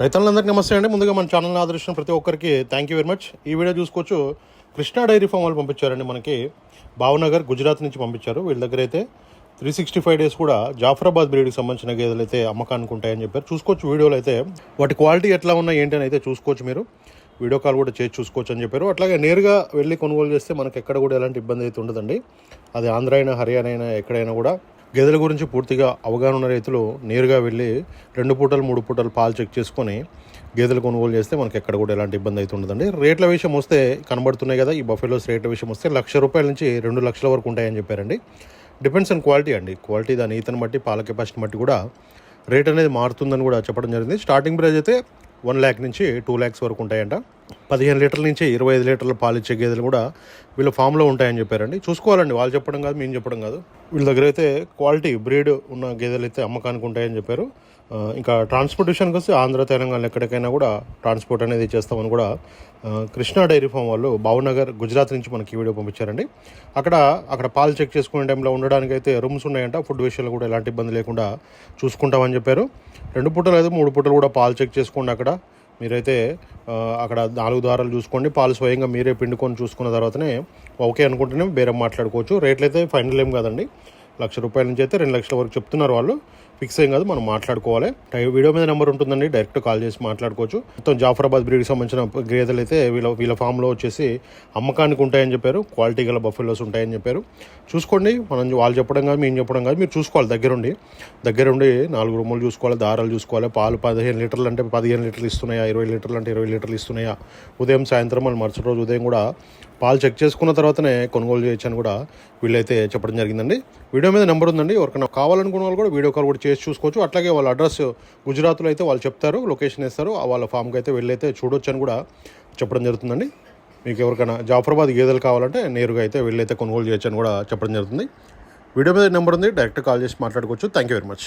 రైతులందరికీ నమస్తే అండి. ముందుగా మన ఛానల్ని ఆదరించిన ప్రతి ఒక్కరికి థ్యాంక్ యూ వెరీ మచ్ ఈ వీడియో చూసుకోవచ్చు. కృష్ణా డైరీ ఫామ్ వాళ్ళు పంపించారండి మనకి. భావనగర్ గుజరాత్ నుంచి పంపించారు. వీళ్ళ దగ్గర అయితే త్రీ సిక్స్టీ ఫైవ్ డేస్ కూడా జాఫరాబాద్ బ్రీడ్కి సంబంధించిన గేదెలు అయితే అమ్మకానికి ఉంటాయని చెప్పారు. చూసుకోవచ్చు వీడియోలో అయితే వాటి క్వాలిటీ ఎట్లా ఉన్నాయి ఏంటి అని అయితే చూసుకోవచ్చు మీరు. వీడియో కాల్ కూడా చేసి చూసుకోవచ్చు అని చెప్పారు. అట్లాగే నేరుగా వెళ్ళి కొనుగోలు చేస్తే మనకి ఎక్కడ కూడా ఎలాంటి ఇబ్బంది అయితే ఉండదండి. అది ఆంధ్ర అయినా హర్యానా అయినా ఎక్కడైనా కూడా గేదెల గురించి పూర్తిగా అవగాహన ఉన్న రైతులు నేరుగా వెళ్ళి రెండు పూటలు మూడు పూటలు పాలు చెక్ చేసుకొని గేదెలు కొనుగోలు చేస్తే మనకి ఎక్కడ కూడా ఎలాంటి ఇబ్బంది అయితే ఉండదండి. రేట్ల విషయం వస్తే కనబడుతున్నాయి కదా ఈ బఫెలోస్ రేట్ల విషయం వస్తే లక్ష రూపాయల నుంచి రెండు లక్షల వరకు ఉంటాయని చెప్పారండి. డిపెండ్స్ ఆన్ క్వాలిటీ అండి. క్వాలిటీ దాని ఈతను బట్టి పాల కెపాసిటీ బట్టి కూడా రేట్ అనేది మారుతుందని కూడా చెప్పడం జరిగింది. స్టార్టింగ్ ప్రైస్ అయితే వన్ ల్యాక్ నుంచి టూ ల్యాక్స్ వరకు ఉంటాయంట. పదిహేను లీటర్ల నుంచి ఇరవై ఐదు లీటర్ల పాలు ఇచ్చే గేదెలు కూడా వీళ్ళ ఫామ్లో ఉంటాయని చెప్పారండి. చూసుకోవాలండి. వాళ్ళు చెప్పడం కాదు మేము చెప్పడం కాదు. వీళ్ళ దగ్గర అయితే క్వాలిటీ బ్రీడ్ ఉన్న గేదెలు అయితే అమ్మకానికి ఉంటాయని చెప్పారు. ఇంకా ట్రాన్స్పోర్టేషన్కి వస్తే ఆంధ్ర తెలంగాణ ఎక్కడికైనా కూడా ట్రాన్స్పోర్ట్ అనేది చేస్తామని కూడా కృష్ణా డైరీ ఫామ్ వాళ్ళు భావనగర్ గుజరాత్ నుంచి మనకి వీడియో పంపించారండి. అక్కడ అక్కడ పాలు చెక్ చేసుకునే టైంలో ఉండడానికి అయితే రూమ్స్ ఉన్నాయంట. ఫుడ్ విషయంలో కూడా ఎలాంటి ఇబ్బంది లేకుండా చూసుకుంటామని చెప్పారు. రెండు పూటలు అయితే మూడు పూటలు కూడా పాలు చెక్ చేసుకోండి అక్కడ. మీరైతే అక్కడ నాలుగు దారాలు చూసుకోండి. పాలు స్వయంగా మీరే పిండుకొని చూసుకున్న తర్వాతనే ఓకే అనుకుంటేనే బేరం మాట్లాడుకోవచ్చు. రేట్లు అయితే ఫైనల్ ఏం కాదండి. లక్ష రూపాయల నుంచి అయితే రెండు లక్షల వరకు చెప్తున్నారు వాళ్ళు. ఫిక్స్ ఏం కాదు మనం మాట్లాడుకోవాలి. టై- వీడియో మీద నెంబర్ ఉంటుందండి డైరెక్ట్ కాల్ చేసి మాట్లాడుకోవచ్చు. మొత్తం జాఫరాబాద్ బ్రీడ్కి సంబంధించిన గేదెలు అయితే వీళ్ళ వీళ్ళ ఫామ్లో వచ్చేసి అమ్మకానికి ఉంటాయని చెప్పారు. క్వాలిటీ గల బఫెలోస్ ఉంటాయని చెప్పారు. చూసుకోండి మనం వాళ్ళు చెప్పడం కాదు మేము చెప్పడం కాదు మీరు చూసుకోవాలి దగ్గరుండి. దగ్గరుండి నాలుగు రూములు చూసుకోవాలి దారాలు చూసుకోవాలి పాలు పదిహేను లీటర్లు అంటే పదిహేను లీటర్లు ఇస్తున్నాయా ఇరవై లీటర్లు అంటే ఇరవై లీటర్లు ఇస్తున్నాయా? ఉదయం సాయంత్రం మళ్ళీ మరుసటి రోజు ఉదయం కూడా పాలు చెక్ చేసుకున్న తర్వాతనే కొనుగోలు చేయొచ్చు అని కూడా వీళ్ళైతే చెప్పడం జరిగిందండి. వీడియో మీద నెంబర్ ఉందండి ఎవరికైనా కావాలనుకున్న వాళ్ళు కూడా వీడియో కాల్ కూడా చేసి చూసుకోవచ్చు. అట్లాగే వాళ్ళ అడ్రస్ గుజరాత్లో అయితే వాళ్ళు చెప్తారు లొకేషన్ ఇస్తారు వాళ్ళ ఫామ్కి అయితే వెళ్ళైతే చూడొచ్చు అని కూడా చెప్పడం జరుగుతుందండి. మీకు ఎవరికైనా జాఫరాబాద్ గేదెలు కావాలంటే నేరుగా అయితే వెళ్ళైతే కొనుగోలు చేయొచ్చు అని కూడా చెప్పడం జరుగుతుంది. వీడియో మీద నెంబర్ ఉంది డైరెక్ట్ కాల్ చేసి మాట్లాడుకోవచ్చు. Thank you very much.